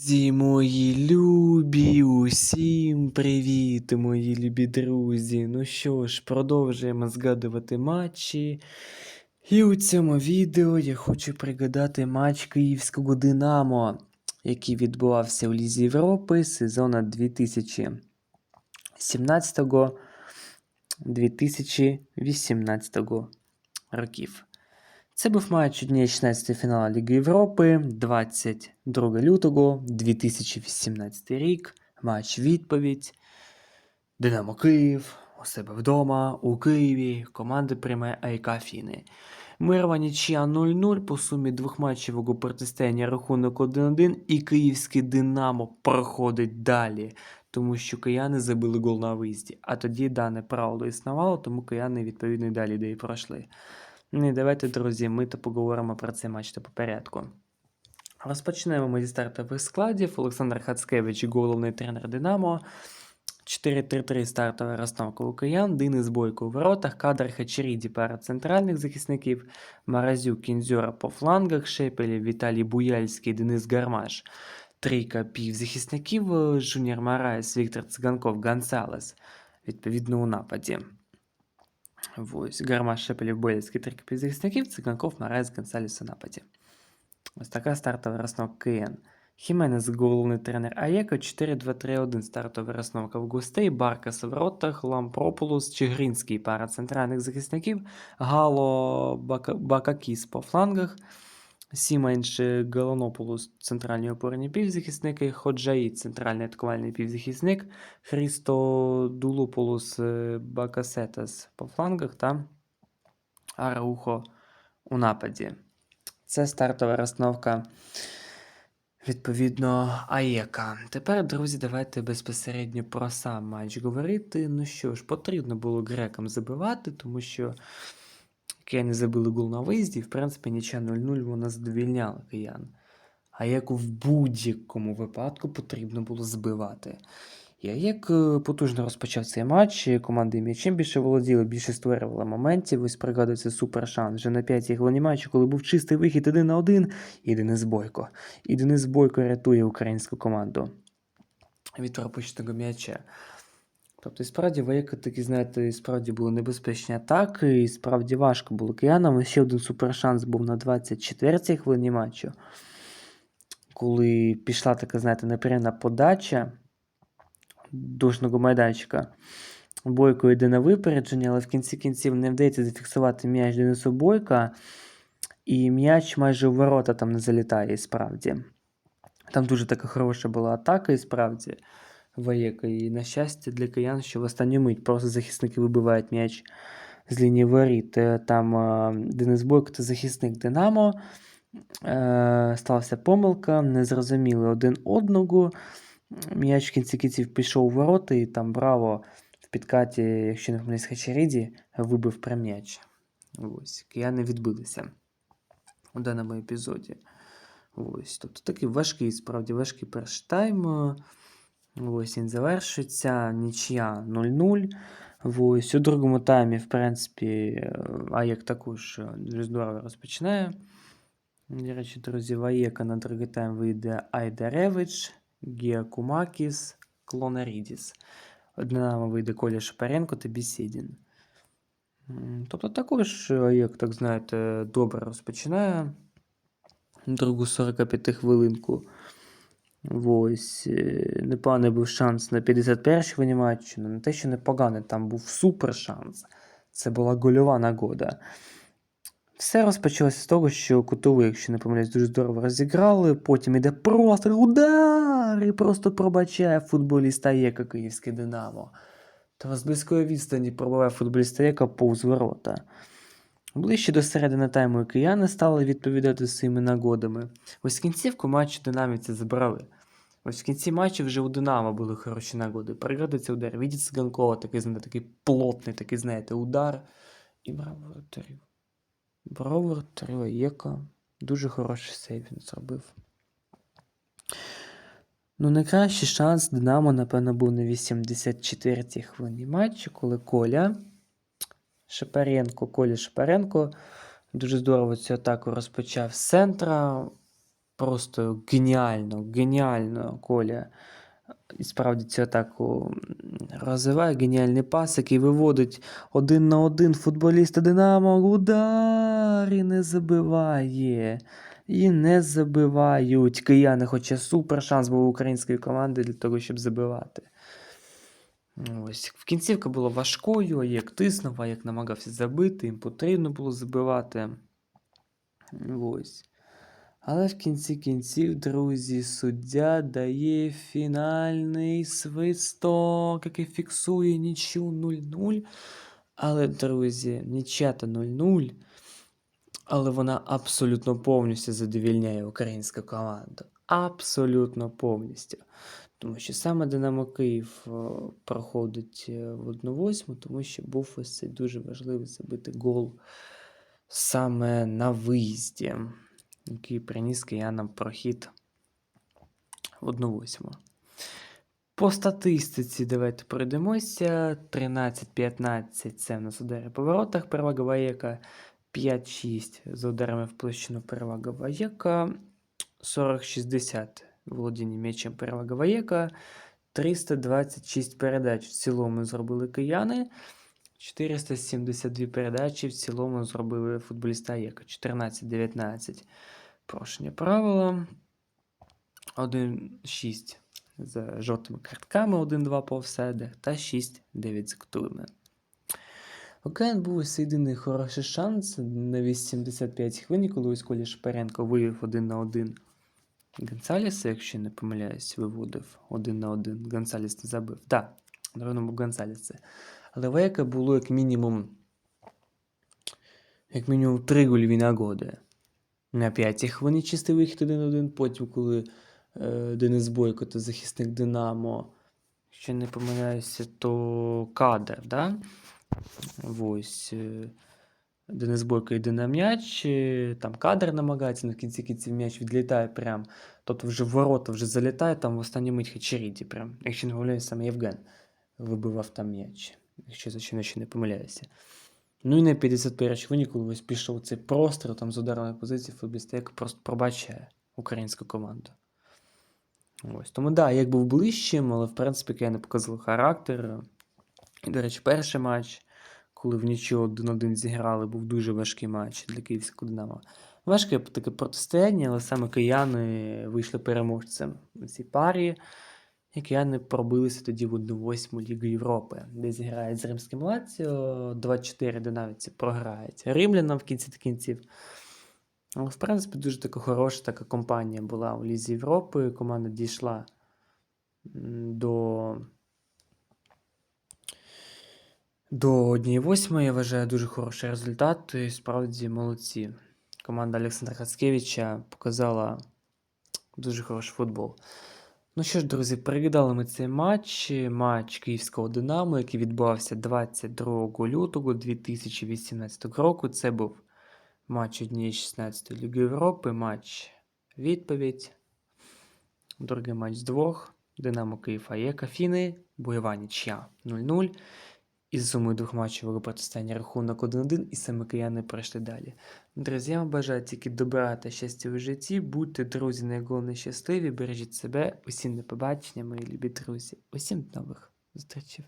Зі мої любі, усім привіт, мої любі друзі. Ну що ж, продовжуємо згадувати матчі. І у цьому відео я хочу пригадати матч Київського Динамо, який відбувався у Лізі Європи сезону 2017-2018 років. Це був матч у дні 16 фіналу Ліги Європи 22 лютого 2018 рік. Матч відповідь. Динамо Київ у себе вдома у Києві. Команда приймає АйК Афіни. Мирова нічия 0-0 по сумі двохматчевого протистояння рахунок 1-1 і київське Динамо проходить далі, тому що кияни забили гол на виїзді. А тоді дане правило існувало, тому кияни відповідно далі де і пройшли. Ну і давайте, друзі, ми то поговоримо про цей матч та по порядку. Розпочнемо ми зі стартових складів. Олександр Хацкевич, головний тренер Динамо. 4-3-3 стартова розстановка у киян, Денис Бойко у воротах, Кадр Хачеріді пара центральних захисників, Маразюк, Кінзьора по флангах, Шепелів, Віталій Буяльський, Денис Гармаш. Трійка півзахисників, е, Жуніор Мараєс, Віктор Циганков, Гонсалес, відповідно у нападі. Ось, Гармаш, Шепелів, Бойлівський трійка півзахисників, Циганков, Мараєс, Гонсалес у нападі. Ось така стартова розстановка КН. Хіменес головний тренер Аєко 4-2-3-1 стартова розстановка в густей, Баркас в ротах, Лампропулус, Чигринський пара центральних захисників, Гало Бака- Бакакіс по флангах, Сіменш Галанопулус центральні опорні півзахисники, Ходжаї центральний атакувальний півзахисник, Христо Дулуполус е, Бакасетас по флангах та Араухо у нападі. Це стартова розстановка Відповідно, Аєка. Тепер, друзі, давайте безпосередньо про сам матч говорити. Ну що ж, потрібно було грекам забивати, тому що кияни забили гол на виїзді, і, в принципі, нічия 0-0 вона задовільняла киян. Аєку в будь-якому випадку потрібно було збивати. І Аєк е, потужно розпочав цей матч. Команди м'ячем більше володіли, більше створювали моментів. Ось пригадується супер шанс. Вже на п'ятій хвилині матчу, коли був чистий вихід один на один, і Денис Бойко. І Денис Бойко рятує українську команду від пропущеного м'яча. Тобто, справді, вояка такі, знаєте, і справді були небезпечні атаки, і справді важко було киянам. Ще один супершанс був на 24-й хвилині матчу, коли пішла така, знаєте, неприємна подача душного майданчика. Бойко йде на випередження, але в кінці кінців не вдається зафіксувати м'яч Денису Бойка, і м'яч майже в ворота там не залітає, і справді. Там дуже така хороша була атака, і справді Ваєка. І на щастя для киян, що в останню мить просто захисники вибивають м'яч з лінії воріт. Там Денис Бойко та захисник Динамо. Е, Сталася помилка, не зрозуміли один одного. М'яч в кінці кінців пішов у ворота, і там браво в підкаті, якщо не помиляюсь, Хачеріді, вибив прям м'яч. Ось, кияни відбилися у даному епізоді. Ось, тобто такий важкий, справді важкий перший тайм. Ось він завершується. Нічия 0-0. Ось, у другому таймі, в принципі, Аєк також е, дуже здорово розпочинає. До речі, друзі, в Аєка на другий тайм вийде Айдаревич, Гіакумакіс, Клонарідіс. Динамо вийде Коля Шапаренко та Бісідін. Тобто також Аєк, так знаєте, добре розпочинає другу 45 хвилинку. Ось, е, непоганий був шанс на 51-й хвилині матчу. Ну, не те, що непоганий, там був супер шанс. Це була гольова нагода. Все розпочалося з того, що кутовий, якщо не помиляюсь, дуже здорово розіграли. Потім іде просто удар і просто пробачає футболіста Єка Київське Динамо. Та з близької відстані пробиває футболіста Єка повз ворота. Ближче до середини тайму кияни стали відповідати своїми нагодами. Ось кінцівку матчу динамівці забрали. Ось в кінці матчу вже у Динамо були хороші нагоди. Пригадується удар. Віді Циганкова, такий, знаєте, такий плотний, такий, знаєте, удар. І брав воротарів. Брав воротарів Єка. Дуже хороший сейв він зробив. Ну, найкращий шанс Динамо, напевно, був на 84-й хвилині матчу, коли Коля Шапаренко, Коля Шапаренко дуже здорово цю атаку розпочав з центра. Просто геніально, геніально Коля і справді цю атаку розвиває. Геніальний пас, який виводить один на один футболіста Динамо. Удар і не забиває. І не забивають кияни, хоча супер шанс був української команди для того, щоб забивати. Ось. В кінцівка була важкою, як тиснув, а як намагався забити, їм потрібно було забивати. Ось. Але в кінці кінців, друзі, суддя дає фінальний свисток, який фіксує нічю 0-0. Але, друзі, нічата 0-0. Але вона абсолютно повністю задовільняє українську команду. Абсолютно повністю. Тому що саме Динамо Київ е, проходить е, в 1-8, тому що був ось цей дуже важливий забити гол саме на виїзді, який приніс киянам прохід в 1-8. По статистиці давайте пройдемося. 13-15 це в нас удари по воротах, перевага Ваєка 5-6 за ударами в площину перевага Ваєка. 40-60 володіння м'ячем перевага Ваєка. 326 передач в цілому зробили кияни. 472 передачі в цілому зробили футболіста Аєка. 14-19 порушення правила. 1-6 з жовтими картками, 1-2 по офсайдах та 6-9 з активами. У КН був ось єдиний хороший шанс на 85 хвилин, коли ось Коля Шперенко вивів 1 на 1 Гонсалеса, якщо не помиляюсь, виводив 1 на 1. Гонсалес не забив. Так, да, Гонсалес це. Але Века було як мінімум як мінімум 3 гольові нагоди. На 5 хвилині чистий вихід 1-1, потім, коли е, Денис Бойко та захисник Динамо, якщо не помиляюся, то кадр, да? Ось. е, Денис Бойко йде на м'яч, е, там кадр намагається, на кінці кінців м'яч відлітає прям. Тобто вже в ворота вже залітає, там в останню мить Хачеріді прям. Якщо не помиляюся, саме Євген вибивав там м'яч. Якщо звичайно не помиляюся. Ну і на 51 хвилині, коли ось пішов цей простріл там з ударної позиції, футболіст як просто пробачає українську команду. Ось. Тому да, як був ближчим, але в принципі я не показав характер. І, до речі, перший матч, коли в нічого 1-1 зіграли, був дуже важкий матч для київського Динамо. Важке таке протистояння, але саме кияни вийшли переможцем у цій парі. І пробилися тоді в 1-8 Ліги Європи, де зіграють з Римським Лаціо 2-4, де навіть програють римлянам в кінці кінців. Але, в принципі, дуже така хороша така компанія була у Лізі Європи. Команда дійшла до. До 1-8, я вважаю, дуже хороший результат. І справді молодці. Команда Олександра Хацкевича показала дуже хороший футбол. Ну що ж, друзі, переглядали ми цей матч. Матч Київського Динамо, який відбувався 22 лютого 2018 року. Це був матч однієї 16 Ліги Європи, матч відповідь. Другий матч з двох. Динамо Київ АЄК Афіни, бойова нічя 0-0. Із сумою двох матчів протистояння рахунок 1-1, і саме кияни пройшли далі. Друзі, я вам бажаю тільки добра та щастя в житті. Будьте, друзі, найголовніше щасливі, бережіть себе. Усім до побачення, мої любі друзі. Усім нових зустрічей.